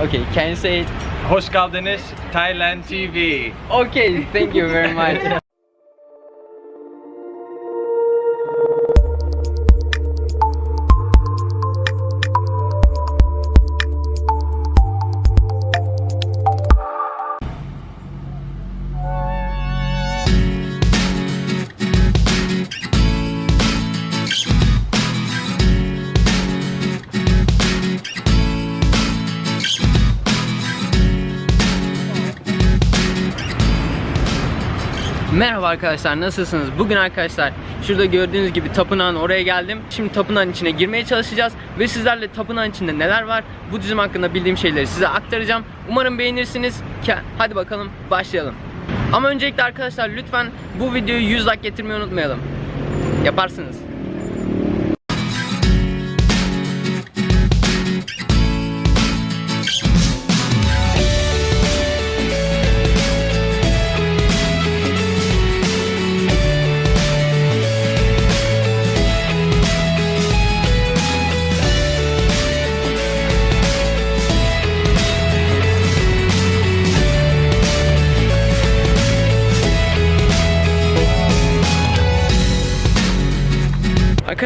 Okay, can you say it? Hoş geldiniz Thailand TV. Okay, thank you very much. Merhaba arkadaşlar nasılsınız? Bugün arkadaşlar şurada gördüğünüz gibi tapınağın oraya geldim. Şimdi tapınağın içine girmeye çalışacağız ve sizlerle tapınağın içinde neler var bu dizim hakkında bildiğim şeyleri size aktaracağım. Umarım beğenirsiniz. Hadi bakalım başlayalım. Ama öncelikle arkadaşlar lütfen bu videoyu 100 like getirmeyi unutmayalım. Yaparsınız.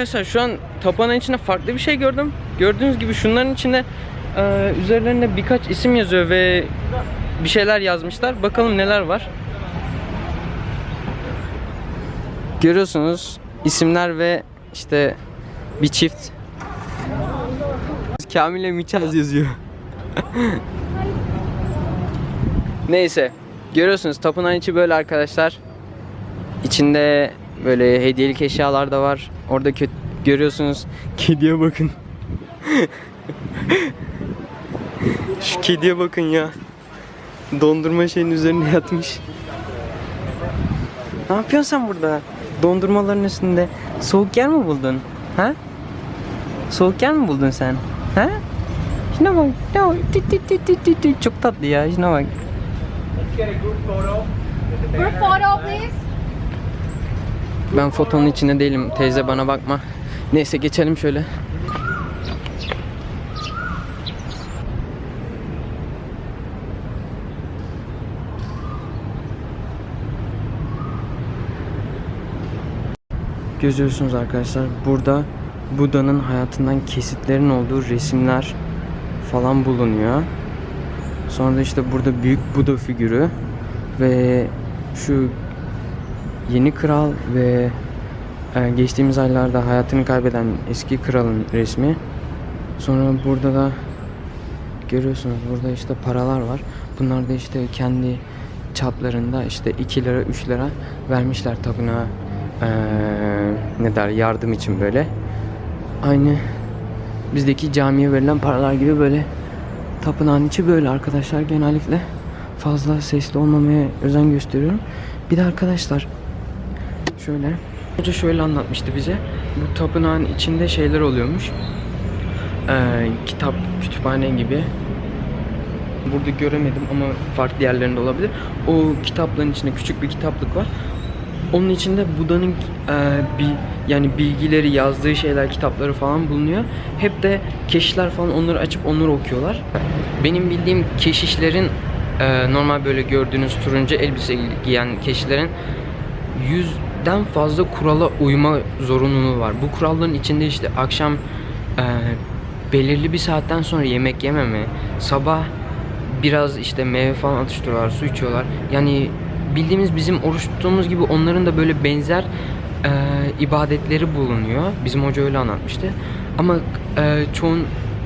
Arkadaşlar şu an tapınağın içinde farklı bir şey gördüm. Gördüğünüz gibi şunların içinde e, üzerlerinde birkaç isim yazıyor ve bir şeyler yazmışlar. Bakalım neler var. Görüyorsunuz isimler ve işte bir çift. Kamil'e Miçaz yazıyor. Neyse. Görüyorsunuz tapınağın içi böyle arkadaşlar. İçinde böyle hediyelik eşyalar da var. Orada kö- görüyorsunuz. Kediye bakın. Şu kediye bakın ya. Dondurma şeyin üzerine yatmış. Ne yapıyorsun sen burada? Dondurmaların üstünde soğuk yer mi buldun? Ha? Soğuk yer mi buldun sen? Ha? Şuna bak. Şuna bak. Çok tatlı ya. Şuna bak. Group photo, please. Ben fotonun içinde değilim. Teyze bana bakma. Neyse geçelim şöyle. Görüyorsunuz arkadaşlar burada Buda'nın hayatından kesitlerin olduğu resimler falan bulunuyor. Sonra da işte burada büyük Buda figürü ve şu yeni kral ve e, geçtiğimiz aylarda hayatını kaybeden eski kralın resmi. Sonra burada da görüyorsunuz burada işte paralar var. Bunlar da işte kendi çaplarında işte 2 lira 3 lira vermişler tapınağa eee, ne der yardım için böyle. Aynı bizdeki camiye verilen paralar gibi böyle tapınağın içi böyle arkadaşlar genellikle fazla sesli olmamaya özen gösteriyorum. Bir de arkadaşlar Şöyle. Hoca şöyle anlatmıştı bize. Bu tapınağın içinde şeyler oluyormuş. Ee, kitap, kütüphane gibi. Burada göremedim ama farklı yerlerinde olabilir. O kitapların içinde küçük bir kitaplık var. Onun içinde Buda'nın e, bir yani bilgileri, yazdığı şeyler, kitapları falan bulunuyor. Hep de keşişler falan onları açıp onları okuyorlar. Benim bildiğim keşişlerin e, normal böyle gördüğünüz turuncu elbise giyen keşişlerin yüzden fazla kurala uyma zorunluluğu var. Bu kuralların içinde işte akşam e, belirli bir saatten sonra yemek yememe, sabah biraz işte meyve falan atıştırıyorlar, su içiyorlar. Yani bildiğimiz bizim oruç tuttuğumuz gibi onların da böyle benzer e, ibadetleri bulunuyor. Bizim hoca öyle anlatmıştı. Ama e, çoğun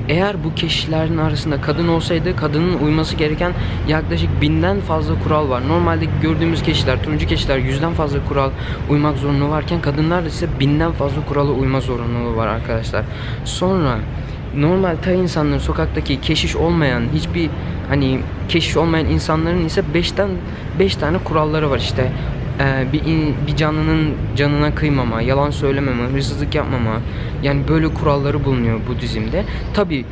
eğer bu keşişlerin arasında kadın olsaydı kadının uyması gereken yaklaşık binden fazla kural var. Normalde gördüğümüz keşişler, turuncu keşişler yüzden fazla kural uymak zorunlu varken kadınlar ise binden fazla kurala uyma zorunluluğu var arkadaşlar. Sonra normal Tay insanların sokaktaki keşiş olmayan hiçbir hani keşiş olmayan insanların ise 5'ten 5 tane kuralları var işte. Ee, bir, in- bir canlının canına kıymama, yalan söylememe, hırsızlık yapmama yani böyle kuralları bulunuyor bu dizimde. Tabi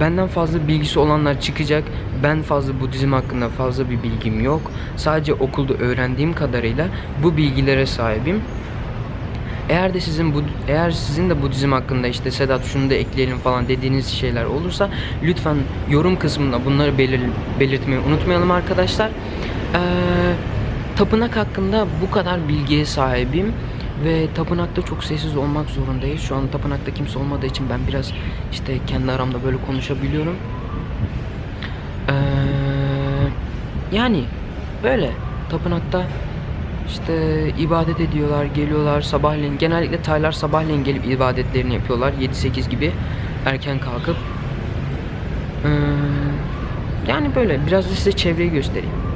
benden fazla bilgisi olanlar çıkacak. Ben fazla bu dizim hakkında fazla bir bilgim yok. Sadece okulda öğrendiğim kadarıyla bu bilgilere sahibim. Eğer de sizin bu eğer sizin de Budizm hakkında işte Sedat şunu da ekleyelim falan dediğiniz şeyler olursa lütfen yorum kısmında bunları belir, belirtmeyi unutmayalım arkadaşlar. Ee, tapınak hakkında bu kadar bilgiye sahibim ve tapınakta çok sessiz olmak zorundayız. Şu an tapınakta kimse olmadığı için ben biraz işte kendi aramda böyle konuşabiliyorum. Ee, yani böyle tapınakta işte ibadet ediyorlar, geliyorlar sabahleyin. Genellikle Taylar sabahleyin gelip ibadetlerini yapıyorlar. 7-8 gibi erken kalkıp. Ee, yani böyle biraz da size çevreyi göstereyim.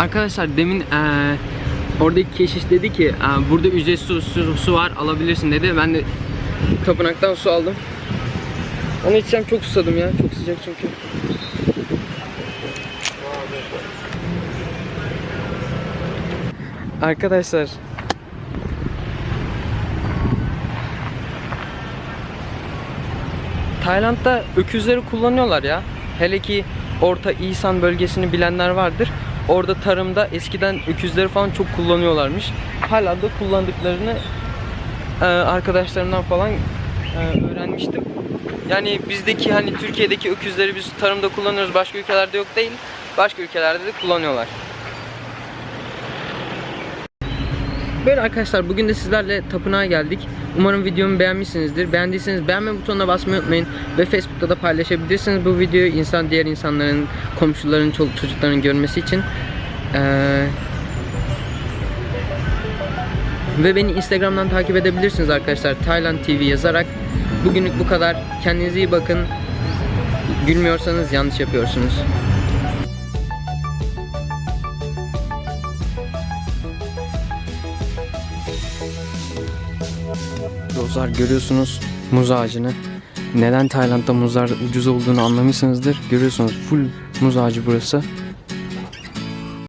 Arkadaşlar demin eee oradaki keşiş dedi ki eee, burada ücretsiz su, su, su var alabilirsin dedi. Ben de tapınaktan su aldım. Onu içeceğim çok susadım ya. Çok sıcak çünkü. Arkadaşlar Tayland'da öküzleri kullanıyorlar ya. Hele ki Orta İsan bölgesini bilenler vardır. Orada tarımda eskiden öküzleri falan çok kullanıyorlarmış. Hala da kullandıklarını e, arkadaşlarımdan falan e, öğrenmiştim. Yani bizdeki hani Türkiye'deki öküzleri biz tarımda kullanıyoruz. Başka ülkelerde yok değil. Başka ülkelerde de kullanıyorlar. Böyle arkadaşlar bugün de sizlerle tapınağa geldik. Umarım videomu beğenmişsinizdir. Beğendiyseniz beğenme butonuna basmayı unutmayın. Ve Facebook'ta da paylaşabilirsiniz bu videoyu. insan diğer insanların, komşuların, çoluk çocukların görmesi için. Ee, ve beni Instagram'dan takip edebilirsiniz arkadaşlar. Thailand TV yazarak. Bugünlük bu kadar. Kendinize iyi bakın. Gülmüyorsanız yanlış yapıyorsunuz. Dostlar görüyorsunuz muz ağacını. Neden Tayland'da muzlar ucuz olduğunu anlamışsınızdır. Görüyorsunuz full muz ağacı burası.